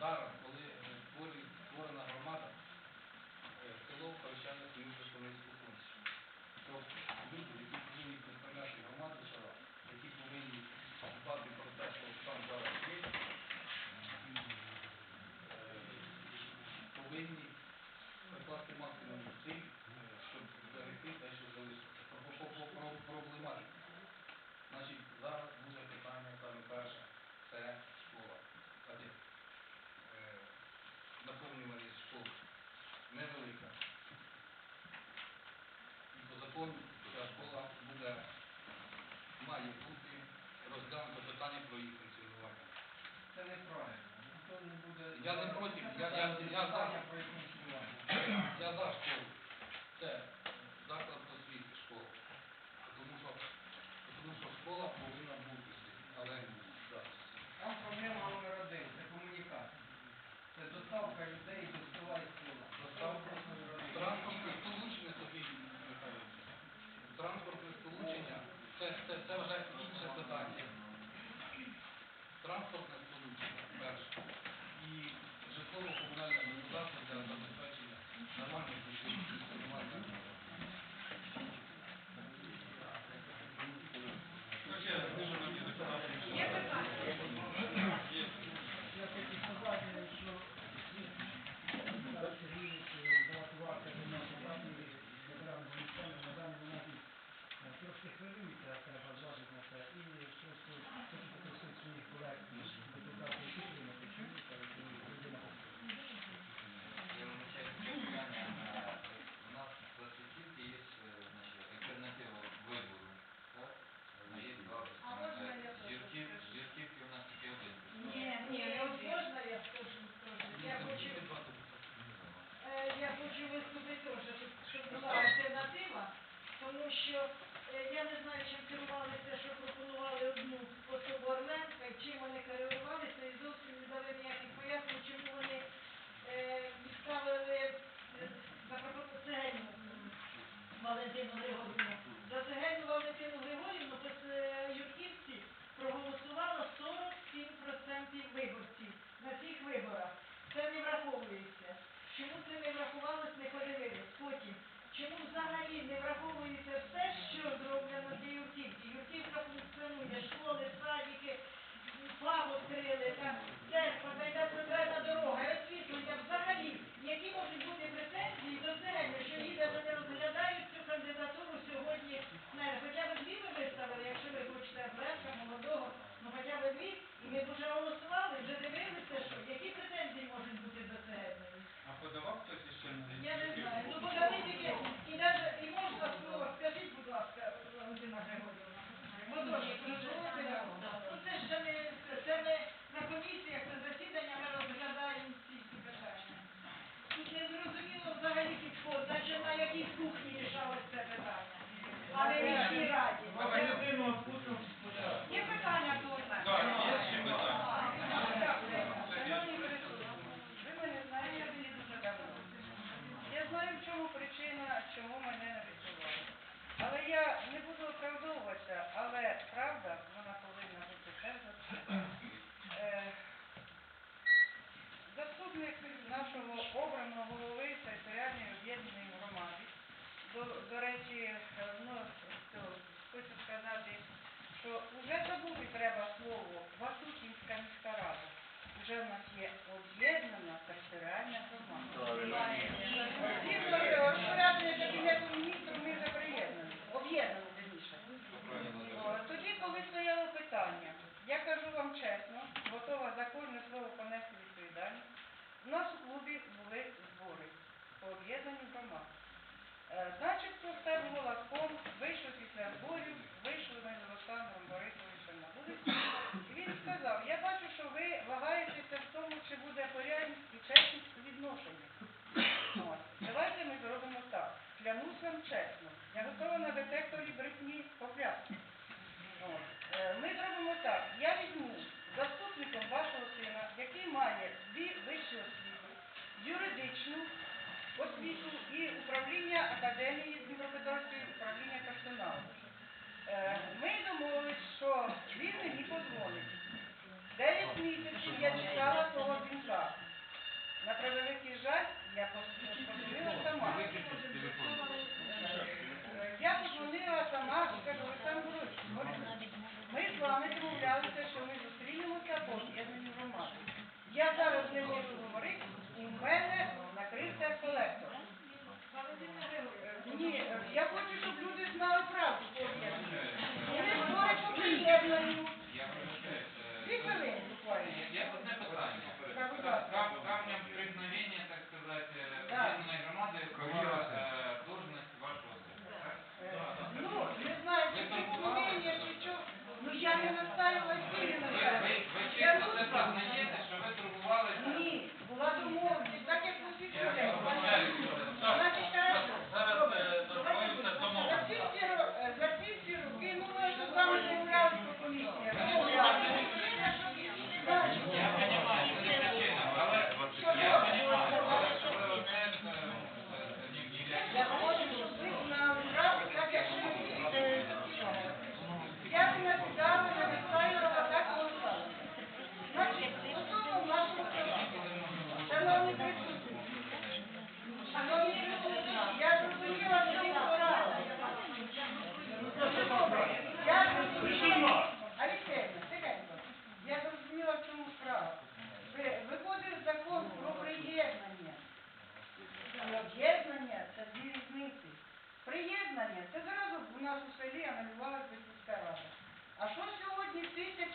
Barra. Я не проти, я, я, я, я за. Я за. хочу виступити теж, щоб була альтернатива, тому що е, я не знаю.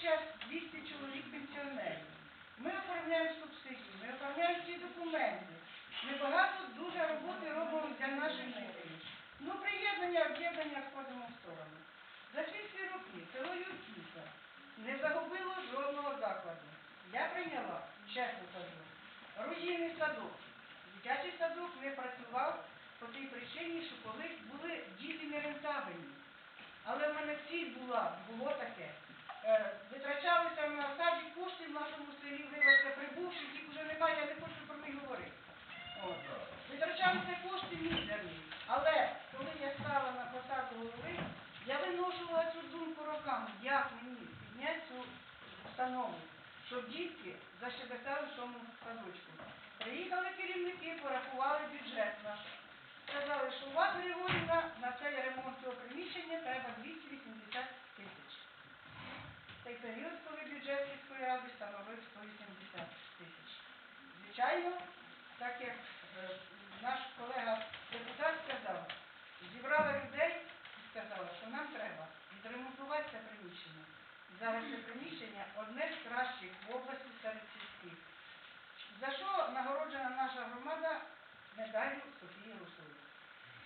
1200 чоловік пенсіонерів? Ми оформляємо субсидії, ми оформляємо ці документи. Ми багато дуже роботи робимо для наших жителів. Ну, приєднання, об'єднання сходимо в сторону. За ці всі роки село Юрківка не загубило жодного закладу. Я прийняла, чесно кажу, руїнний садок. Дитячий садок не працював по тій причині, що колись були діти нерентабельні. Але в мене ціль була, було таке. Е, витрачалися на саді кошти в нашому селі, вибачте, прибувши, їх вже немає, я не хочу про них говорити. От. Витрачалися кошти мізерні. Але коли я стала на посаду голови, я виношувала цю думку роками, як мені підняти цю установу, щоб дітки защебетали в тому садочку. Приїхали керівники, порахували бюджет наш. Сказали, що у вас, Григорівна, на цей ремонт цього приміщення треба 280 тисяч. Цей період, коли бюджет сільської ради становив 180 тисяч. Звичайно, так як е, наш колега депутат сказав, зібрала людей і сказала, що нам треба відремонтувати це приміщення. Зараз це приміщення одне з кращих в області серед сільських. За що нагороджена наша громада медаллю Софії Русової.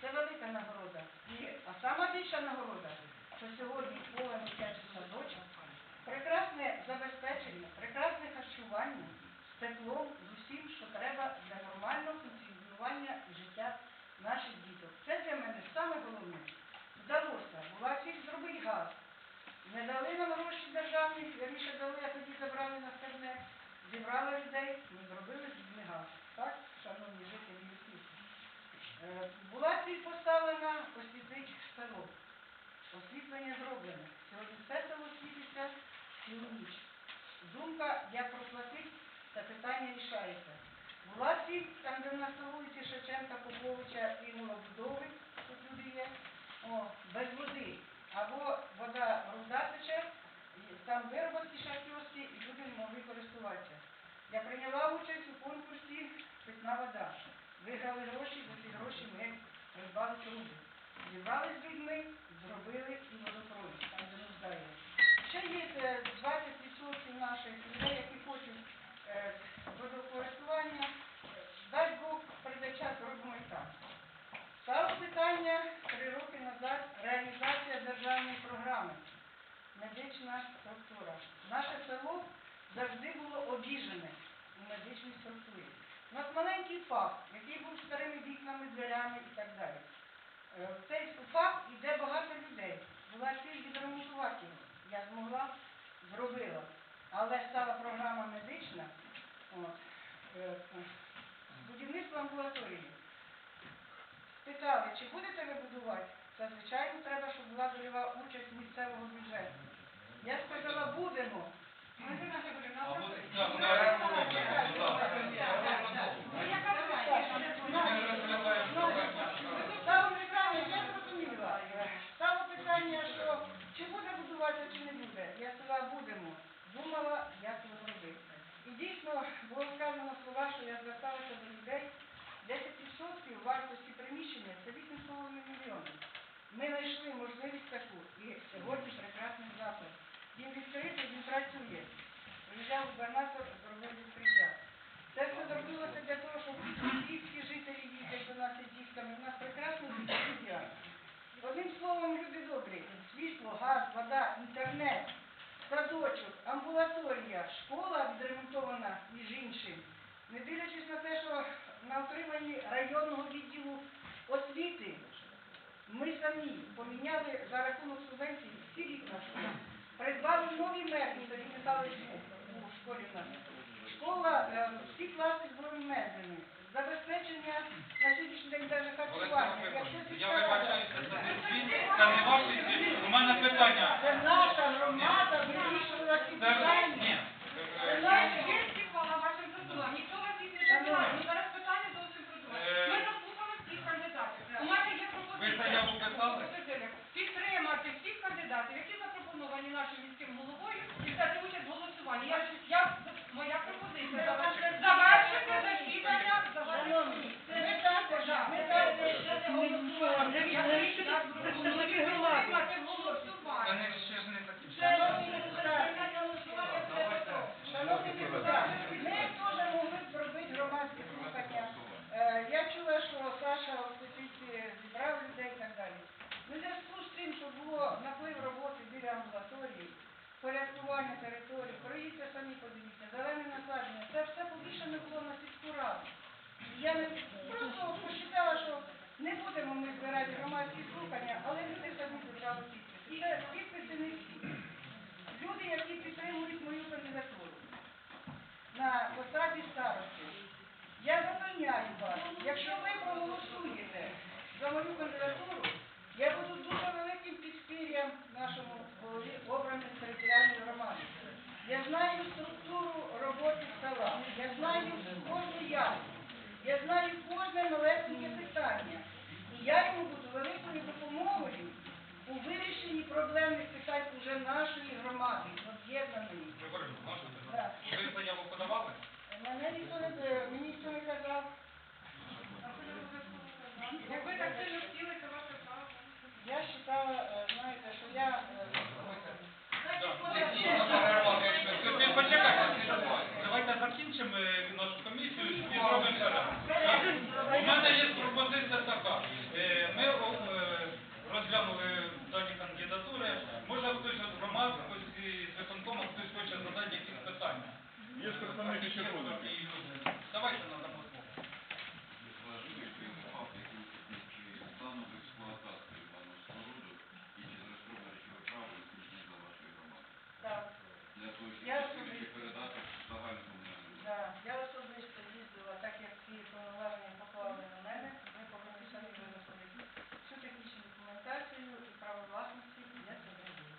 Це велика нагорода. І, а сама більша нагорода, що сьогодні поле дитячий садочок, прекрасне забезпечення, прекрасне харчування з теплом, з усім, що треба для нормального функціонування життя наших діток. Це для мене саме головне. Вдалося, була ціль зробити газ. Не дали нам гроші державні, вірніше дали, а тоді забрали на скарне. Зібрали людей, ми зробили з газ. Так, шановні жителі Юрківки. Е, Була ціль поставлена освітлити село. Освітлення зроблене. Сьогодні все село світиться. Думка, як проплатити, це питання рішається. Ціль, там, де в на вулиці Шевченка, Поповича і Новобудови, тут люди є, о, без води. Або вода руда там вироботки шахтьорські, і люди не могли користуватися. Я прийняла участь у конкурсі Питна вода. Виграли гроші, за ці гроші ми придбали труби. Зібрали з людьми, зробили і водопровід, там де нуждає. Ще є е, 20% наших людей, які хочуть е, водокористування. Дай Бог, прийде час, зробимо і там. Питання три роки назад реалізація державної програми. Медична структура. Наше село завжди було обіжене у медичній структурі. У нас маленький ФАП, який був старими вікнами, дверями і так далі. Е, В цей ФАП йде багато людей. Була ціль відремонтувати його. Я змогла, зробила. Але стала програма медична. От, е, з будівництва амбулаторії. Спитали, чи будете ви будувати? Та, звичайно, треба, щоб була дольова участь місцевого бюджету. Я сказала, будемо. Валентина Григорівна, а Або- просто- так, Ну, ми так, реагуємо, так, так, будь ласка. так, так, так. Ну, яка питання? Ми розглядаємо Ну, проблему. Стало питання, я зрозуміла. Стало питання, що чи буде будуватися, чи не буде. Я сказала, будемо. Думала, як його робити. І дійсно було сказано слова, що я зверталася до людей. 10% вартості приміщення це 8,5 мільйонів. Ми знайшли можливість таку. І сьогодні прекрасний заклад. Він відкритий, він працює. Приїжджав губернатор, зробив відкриття. Це все зробилося для того, щоб київські жителі їздять до нас із дітками. У нас прекрасні життя. Одним словом, люди добрі, світло, газ, вода, інтернет, садочок, амбулаторія, школа відремонтована, між іншим. Не дивлячись на те, що на отриманні районного відділу освіти ми самі поміняли за рахунок субвенцій всі вікна. Придбали нові меблі, тоді не стали у школі в нас. Школа, е, всі класи новими меблями. Забезпечення на сьогоднішній день Олеся харчування. Якщо сільська я вибачаюся, це не звіт, це не ваш звіт. У мене питання. Це наша громада вирішувала ці Це ні. питання. Це наші. Ніхто вас їх не забирає. Ну, Зараз питання зовсім продумане. Е. Ми заслухали всіх кандидатів. У мене є пропозиція. Заяву писали? Пропозиція. Підтримати всіх кандидатів, які запропоновані нашим міським головою, і взяти участь в голосуванні. Я, я, моя пропозиція. Завершити голосувати в Та не ще ж не такі. Шановні депутати, шановні ми теж могли б зробити громадські слухання. Е, Я чула, що Саша в петиції зібрав людей і так далі. Ну, зв'язку з тим, що було наплив роботи біля амбулаторії, порядкування території, проїдьте самі подивіться, зелені насадження, це все повішане було на сільську раду. Я не просто посчитала, що не будемо ми збирати громадські слухання, але люди самі держали підписи. Це підписи не всі. Люди, які підтримують мою кандидатуру на посаді старості. Я запевняю вас, якщо ви проголосуєте за мою кандидатуру, я буду дуже великим підспір'ям нашому голові обраної територіальної громади. Я знаю структуру роботи села, я знаю кожну явку, я знаю кожне малесеньке питання. І я йому буду великою допомогою у вирішенні проблемних питань уже нашої громади, об'єднаної. Ви заяву подавали? Мене ніхто не мені ніхто не казав. Як ви так сильно хотіли, це ваше право. Я вважала, е, знаєте, що я е, Ти почекайте, давайте закінчимо е, нашу комісію і зробимо перерву. Так. У мене є пропозиція така. Е, Ми о, е, розглянули дані кандидатури. Може хтось з громадськості, з виконкому, хтось хоче задати якісь питання. Є ж представники червоних. І люди. Давайте надамо слово. Важливий факт, який успішний стану в експлуатації даного споруду і чи зареєстровано речове право виключно за вашої громади. так, Для того, щоб Я можливість передати загальну комунальну да, я особисто їздила, так як ці повноваження поклали на мене, ми повинні самі виносити всю технічну документацію і право власності, і я це зробила.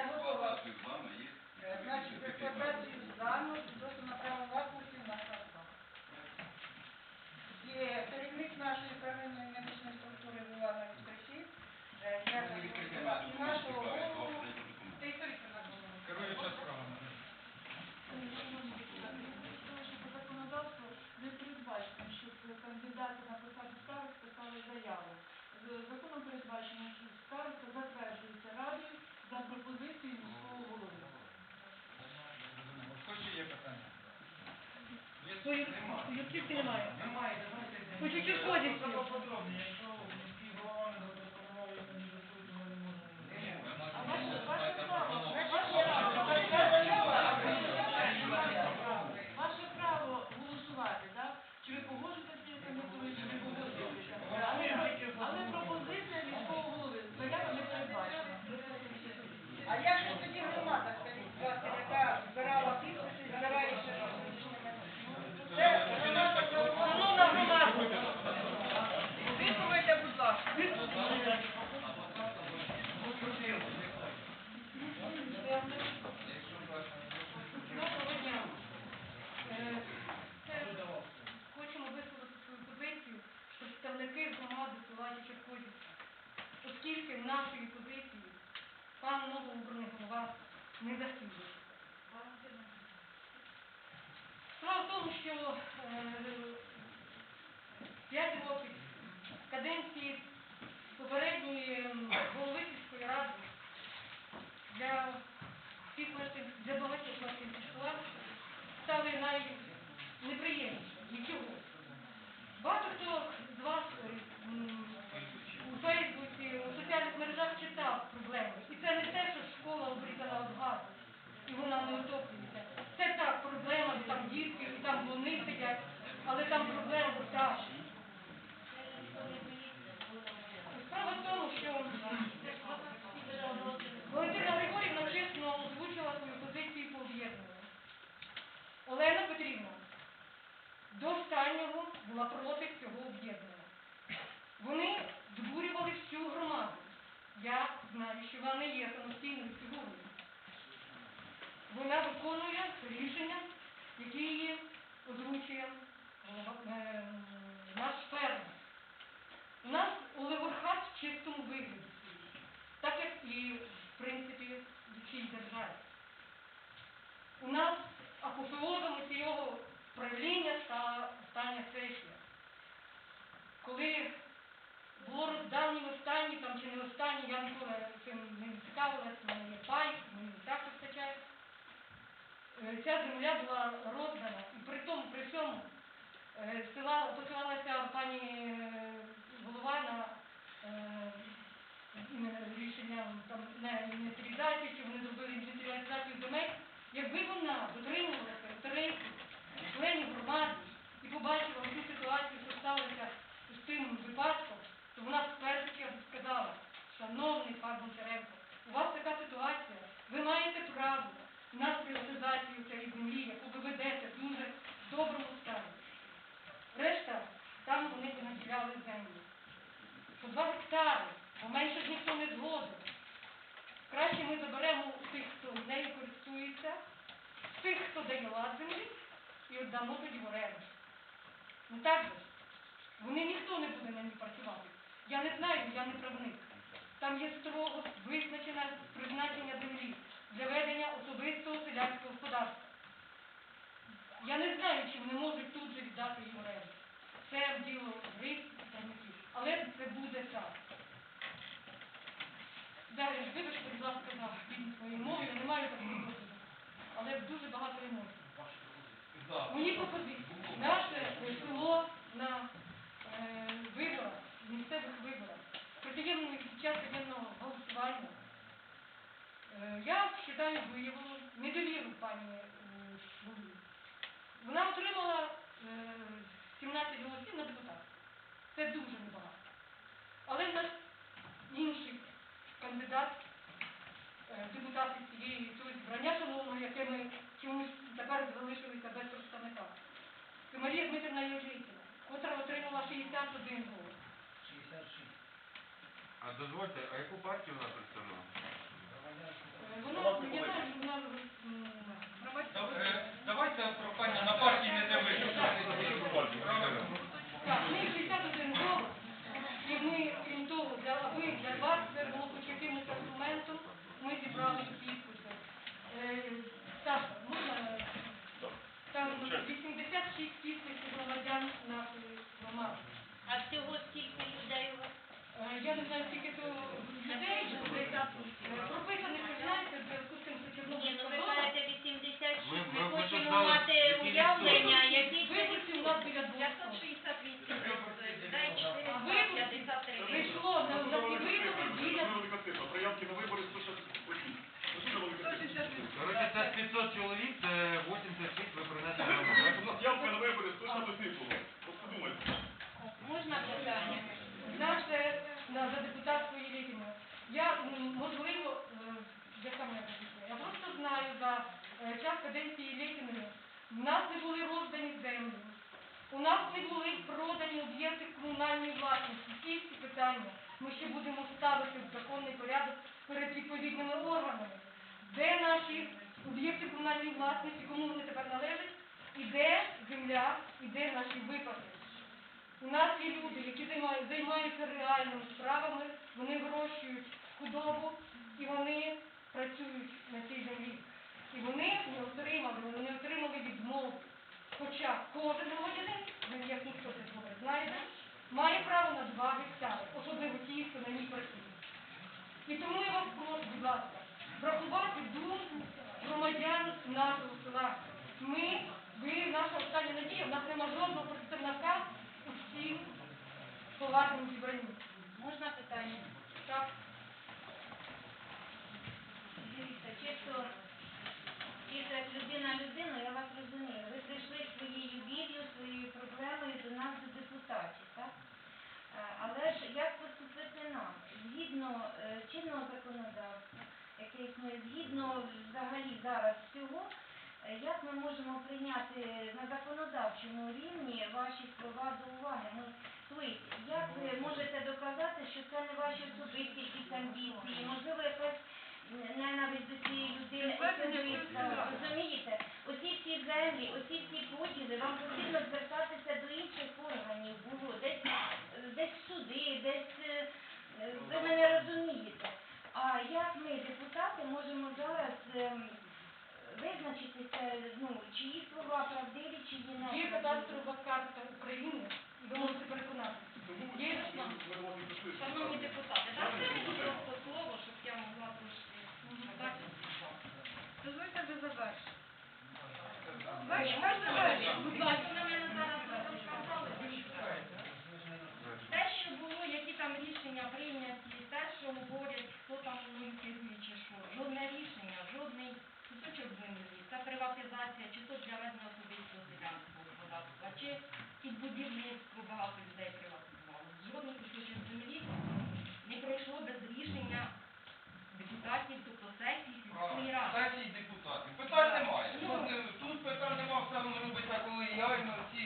Я готова. експлуатацію з вами є. Е, Значить, експлуатацію здану відносно на право власності на хату. І керівник нашої первинної медичної структури була на відкритті. Е, Я запросила і нашого голову. Це історично на голову. Керуюча справами. що по законодавству не передбачено, щоб кандидати на посаду старост писали заяви. З- Законом передбачено, що староста затверджується радою за пропозицією міського голови. Питання? Є? Немає. Немає, давайте роздавні останні, там чи не останні, я ніколи цим не цікавилася, в мене є пай, мені так вистачає. Е, Ця земля була роздана, і при тому, при цьому е, села посилалася пані е, голова на рішення там на інвентаризацію, чи вони зробили інвентаризацію земель. Якби вона дотримувалася інтересів членів громади і побачила цю ситуацію, що сталося з тим випадком, то вона в першу чергу сказала, шановний пан Гончаренко, у вас така ситуація, ви маєте право на приватизацію цієї землі, яку ви ведете в дуже доброму стані. Решта, там вони понаділяли землю. По два гектари, бо менше ж ніхто не згоден. Краще ми заберемо тих, хто нею користується, тих, хто дає лад землі, і віддамо тоді в оренду. Ну так же ж. Вони ніхто не буде на ній працювати. Я не знаю, я не правник. Там є строго визначене призначення землі для ведення особистого селянського господарства. Я не знаю, чи вони можуть тут же віддати в оренду. Це діло гриф і правників. Але це буде так. Далі, вибачте, будь ласка, за бідність моєї мови, я не маю такого досвіду. Але дуже багато емоцій. Мені пропозиції. Наше село на е, виборах, місцевих виборах, протиємно під час воєнного голосування, е, я вважаю, виявило недовіру пані е. Вона отримала е, 17 голосів на депутата. Це дуже небагато. Але в нас інший кандидат, е, депутат із цієї цього збрання, шановного, яке ми чомусь тепер залишилися без представника. Це Марія Дмитрівна Євжитіна, котра отримала 61 голос. 66. А дозвольте, а яку партію вона представляла? Е, Вона, я знаю, що вона м, громадська. Е, Давайте прохання на партії не дивитися. Так, ми 61 голос, і ми, крім того, для, аби для вас це було хоч якимось аргументом, ми зібрали підписи. Е, Саша, можна? Там 86 підписів громадян нашої громади. А всього скільки людей у вас? Е, я не знаю, скільки то людей не починається в зв'язку з тим, що Чорнобильська Ви зона. кажете 86, Ми- ми- ми ми хочемо мати уявлення, які Виборців у вас біля 200. 568, дай 453. Прийшло на на всі вибори біля на вибори 168. Дуже велика кількість. Коротше, це 500 чоловік, це Можна питання? Можливо, е, моя позиція? Я просто знаю за е, час каденції Єлітіної, в нас не були роздані землі, у нас не були продані об'єкти комунальної власності. Всі ці питання ми ще будемо ставити в законний порядок перед відповідними органами. Де наші об'єкти комунальної власності, кому вони тепер належать, і де земля, і де наші випадки. У нас є люди, які займаються реальними справами, вони вирощують худобу і вони працюють на цій землі. І вони не отримали, вони не отримали відмову. Хоча кожен громадянин, ви як ніхто це добре знаєте, має право на два гектари, особливо ті, хто на ній працює. І тому я вас прошу, будь ласка, врахувати думку громадян нашого села. Ми, ви наша остання надія, в нас нема жодного представника у всіх поважному зібранні. Можна питання? Так, Дивіться, чисто, чисто як людина людину, я вас розумію. Ви прийшли своєю вір'ю, своєю проблемою до нас, до депутатів, так? Е, Але ж як поступити нам? Згідно е, чинного законодавства, яке існує, згідно взагалі зараз всього, е, як ми можемо прийняти на законодавчому рівні ваші слова до уваги? Ми, тобто, як ви можете доказати, що це не ваші особисті якісь амбіції, можливо, якась ненависть до цієї людини розумієте? Оці всі землі, оці всі поділи, вам потрібно звертатися до інших органів було, десь, е, десь суди, десь, е, ви мене розумієте. А як ми, депутати, можемо зараз ем, визначитися, ну, чиї слова правдиві, чиї не є кадастрова карта України, і ви можете переконатися. Є Шановні депутати, дайте мені просто слово, щоб я могла трошки. Так? Дозвольте ви завершити. Завершити, можна завершити? Будь ласка, на мене зараз розказали. Те, що було, які там рішення прийняті, те, що говорять, хто там керує чи що. Жодне рішення, жодний кусочок землі. Це приватизація, чи то для ведення особистого селянського господарства, чи під будівництво багато людей приватизували. Жодний кусочок землі не пройшло без рішення депутатів, тобто сесії сільської ради. Сесії депутатів. Питань немає. Тут, не- тут питань немає, все воно робиться колегіально, всі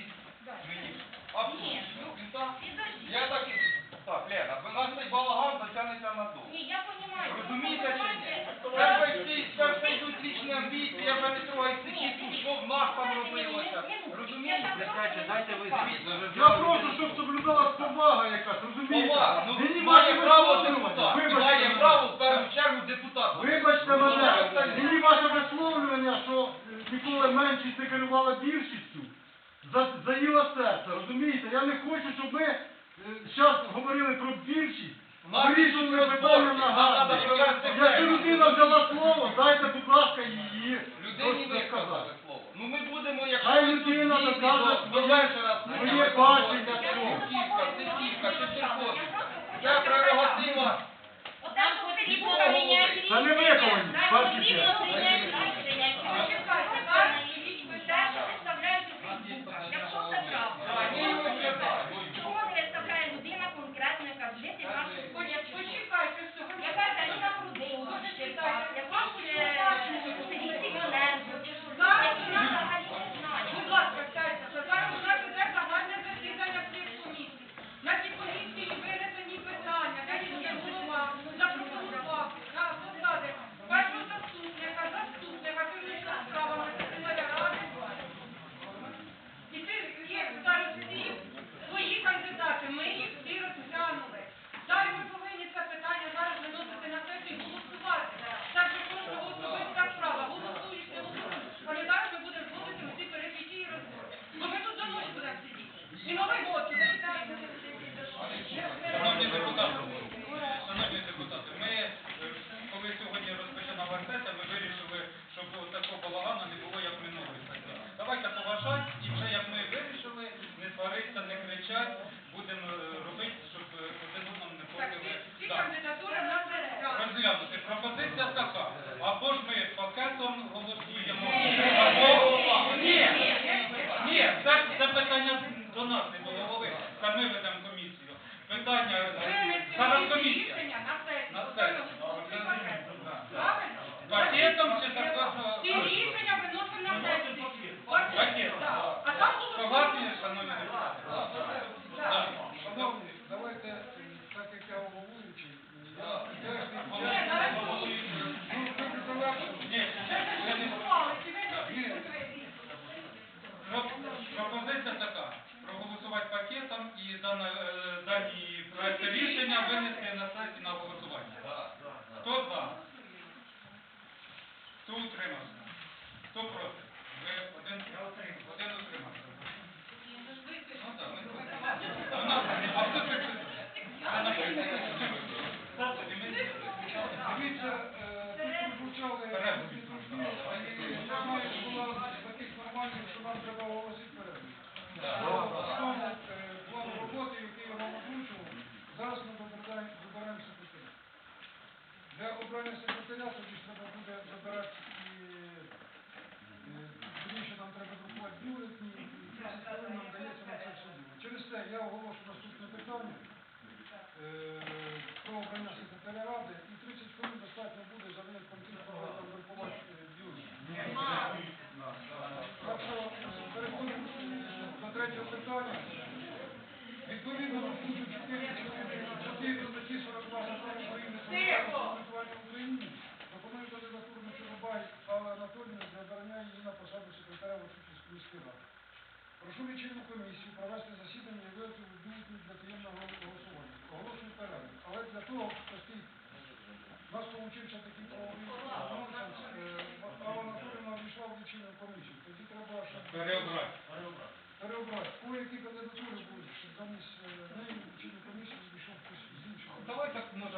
мені. Абсолютно. Він так. Підождіть. Я так і... Так, Лена, ви нас цей балаган дотягнеться на дом. Ні, я всі, все йдуть лічні амбіції, я вже не трогаю психічку, що в нас там робилося. Розумієте? Дайте, дайте ви звіт. Я прошу, щоб соблюдалась повага якась, розумієте? Повага. Ну, Мені має ваше право висловлювання. депутат. Вибачте Має право в першу чергу депутат. Вибачте мене, мені ваше висловлювання, що е, ніколи меншість не керувала більшістю, за- заїло серце, розумієте? Я не хочу, щоб ми зараз говорили про більшість, У нас вирішували більшість питання розборки, на нам газі. треба провести Якщо людина взяла слово, дайте, будь ласка, її Людині щось сказати. слово. Ну ми будемо, якщо Хай людина докаже до- вечора своє бачення цього. Сівка, Сисівка, чи Сільхозівка. Це прерогатива. Це не рішення. виконані, Переобрати. Переобрати. По якій кандидатури буде, щоб замість е, неї вчинну комісію зійшов хтось з іншого. Давай так, може.